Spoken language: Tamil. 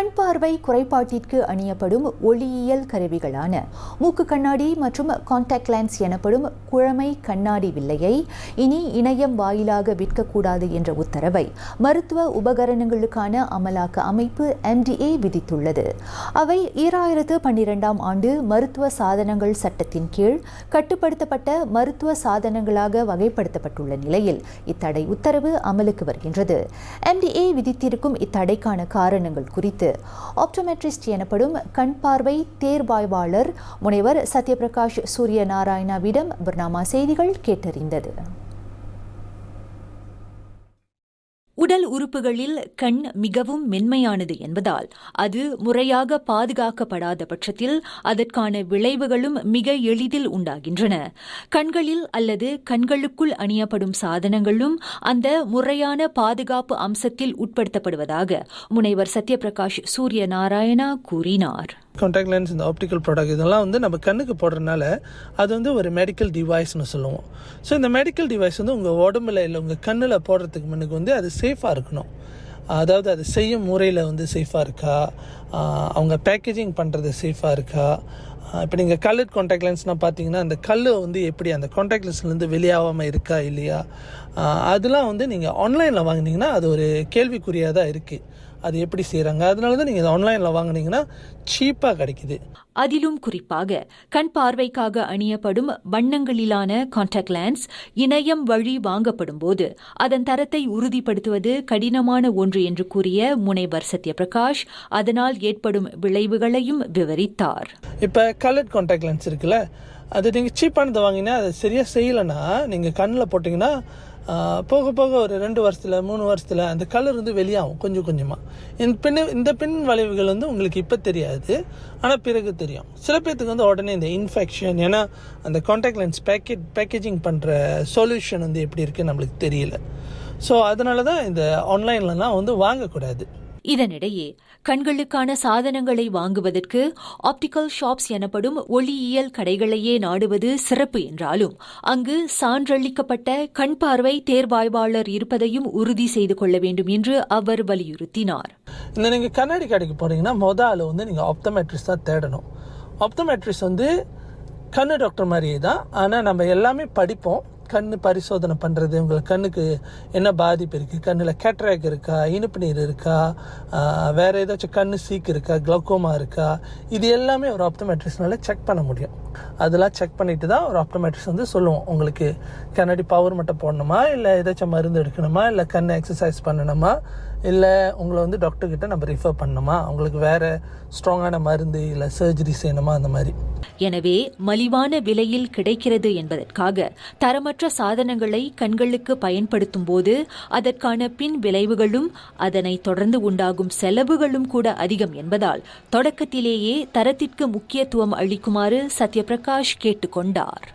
கண் பார்வை குறைபாட்டிற்கு அணியப்படும் ஒளியியல் கருவிகளான மூக்கு கண்ணாடி மற்றும் கான்டாக்ட் லென்ஸ் எனப்படும் குழமை கண்ணாடி வில்லையை இனி இணையம் வாயிலாக விற்கக்கூடாது என்ற உத்தரவை மருத்துவ உபகரணங்களுக்கான அமலாக்க அமைப்பு எம்டிஏ விதித்துள்ளது. அவை ஈராயிரத்து பன்னிரெண்டாம் ஆண்டு மருத்துவ சாதனங்கள் சட்டத்தின் கீழ் கட்டுப்படுத்தப்பட்ட மருத்துவ சாதனங்களாக வகைப்படுத்தப்பட்டுள்ள நிலையில் இத்தடை உத்தரவு அமலுக்கு வருகின்றது. எம்டிஏ விதித்திருக்கும் இத்தடைக்கான காரணங்கள் குறித்து ஆப்டோமெட்ரிஸ்ட் எனப்படும் கண் பார்வை தேர்வாய்வாளர் முனைவர் சத்யபிரகாஷ் சூரிய நாராயணாவிடம் பர்னாமா செய்திகள் கேட்டறிந்தது. உடல் உறுப்புகளில் கண் மிகவும் மென்மையானது என்பதால் அது முறையாக பாதுகாக்கப்படாத பட்சத்தில் அதற்கான விளைவுகளும் மிக எளிதில் உண்டாகின்றன. கண்களில் அல்லது கண்களுக்குள் அணியப்படும் சாதனங்களும் அந்த முறையான பாதுகாப்பு அம்சத்தில் உட்படுத்தப்படுவதாக முனைவர் சத்யபிரகாஷ் சூரிய நாராயணா கூறினார். காண்டாக்ட் லென்ஸ் இந்த ஆப்டிக்கல் ப்ராடக்ட் இதெல்லாம் வந்து நம்ம கண்ணுக்கு போடுறதுனால அது வந்து ஒரு மெடிக்கல் டிவைஸ்னு சொல்லுவோம். ஸோ இந்த மெடிக்கல் டிவைஸ் வந்து உங்கள் உடம்புல இல்லை உங்கள் கண்ணில் போடுறதுக்கு முன்னுக்கு வந்து அது சேஃபாக இருக்கணும். அதாவது அது செய்யும் முறையில் வந்து சேஃபாக இருக்கா? அவங்க பேக்கேஜிங் பண்ணுறது சேஃபாக இருக்கா? இப்போ நீங்கள் கலர்ட் காண்டாக்ட் லென்ஸ்னால் பார்த்தீங்கன்னா அந்த கல் வந்து எப்படி அந்த காண்டாக்ட் லென்ஸ்லேருந்து வெளியாகாமல் இருக்கா இல்லையா? அதெலாம் அதெல்லாம் வந்து நீங்கள் ஆன்லைனில் வாங்குனீங்கன்னா அது ஒரு கேள்விக்குறியாக தான் இருக்குது அது எப்படி செய்கிறாங்க அதனால தான் நீங்கள் ஆன்லைனில் வாங்குனீங்கன்னா சீப்பாக கிடைக்குது. அதிலும் குறிப்பாக கண் பார்வைக்காக அணியப்படும் வண்ணங்களிலான கான்டாக்ட் லென்ஸ் இணையம் வழி வாங்கப்படும் போது அதன் தரத்தை உறுதிப்படுத்துவது கடினமான ஒன்று என்று கூறிய முனைவர் சத்யபிரகாஷ் அதனால் ஏற்படும் விளைவுகளையும் விவரித்தார். இப்போ கலர்ட் காண்டாக்ட் லென்ஸ் இருக்குல்ல அது நீங்கள் சீப்பானதை வாங்கினா அது சரியாக செய்யலைன்னா நீங்கள் கண்ணில் போட்டிங்கன்னா போக போக ஒரு ரெண்டு வருஷத்தில் மூணு வருஷத்தில் அந்த கலர் வந்து வெளியாகும் கொஞ்சம் கொஞ்சமாக இந்த பின் இந்த பின் விளைவுகள் வந்து உங்களுக்கு இப்போ தெரியாது ஆனால் பிறகு தெரியும். சில பேர்த்துக்கு வந்து உடனே இந்த இன்ஃபெக்ஷன் ஏன்னா அந்த காண்டாக்ட் லென்ஸ் பேக்கெட் பேக்கேஜிங் பண்ணுற சொல்யூஷன் வந்து எப்படி இருக்குன்னு நம்மளுக்கு தெரியல. ஸோ அதனால தான் இந்த ஆன்லைன்லலாம் வந்து வாங்கக்கூடாது. இதனிடையே கண்களுக்கான சாதனங்களை வாங்குவதற்கு ஆப்டிக்கல் ஷாப்ஸ் எனப்படும் ஒளியியல் கடைகளையே நாடுவது சிறப்பு என்றாலும் அங்கு சான்றளிக்கப்பட்ட கண் பார்வை தேர்வாய்வாளர் இருப்பதையும் உறுதி செய்து கொள்ள வேண்டும் என்று அவர் வலியுறுத்தினார். இந்த நீங்கள் கண்ணாடி கடைக்கு போனீங்கன்னா முதல்ல வந்து நீங்கள் ஆப்தமெட்ரிஸ் தான் தேடணும். ஆப்தமெட்ரிஸ் வந்து கண்ணு டாக்டர் மாதிரியே தான். ஆனால் நம்ம எல்லாமே படிப்போம். கண் பரிசோதனை பண்ணுறது உங்களுக்கு கண்ணுக்கு என்ன பாதிப்பு இருக்குது கண்ணில் கேட்ராக் இருக்கா? இனிப்பு நீர் இருக்கா? வேறு வேற ஏதாச்சும் கண் சீக்கு இருக்கா? க்ளோக்கோமா இருக்கா? இது எல்லாமே ஒரு ஆப்டோமேட்ரிஸ்னால செக் பண்ண முடியும். அதெல்லாம் செக் பண்ணிட்டு தான் ஒரு ஆப்டோமேட்ரிஸ் வந்து சொல்லுவோம். உங்களுக்கு கண்ணாடி பவர் மட்டும் போடணுமா? இல்லை ஏதாச்சும் மருந்து எடுக்கணுமா? இல்லை கண் எக்ஸசைஸ் பண்ணணுமா? இல்லை உங்களை வந்து டாக்டர்கிட்ட நம்ம ரிஃபர் பண்ணணுமா? உங்களுக்கு வேறு ஸ்ட்ராங்கான மருந்து இல்லை சர்ஜரி செய்யணுமா? அந்த மாதிரி. எனவே மலிவான விலையில் கிடைக்கிறது என்பதற்காக தரமற்ற சாதனங்களை கண்களுக்கு பயன்படுத்தும் போது அதற்கான பின் விளைவுகளும் அதனை தொடர்ந்து உண்டாகும் செலவுகளும் கூட அதிகம் என்பதால் தொடக்கத்திலேயே தரத்திற்கு முக்கியத்துவம் அளிக்குமாறு சத்யபிரகாஷ் கேட்டுக்கொண்டார்.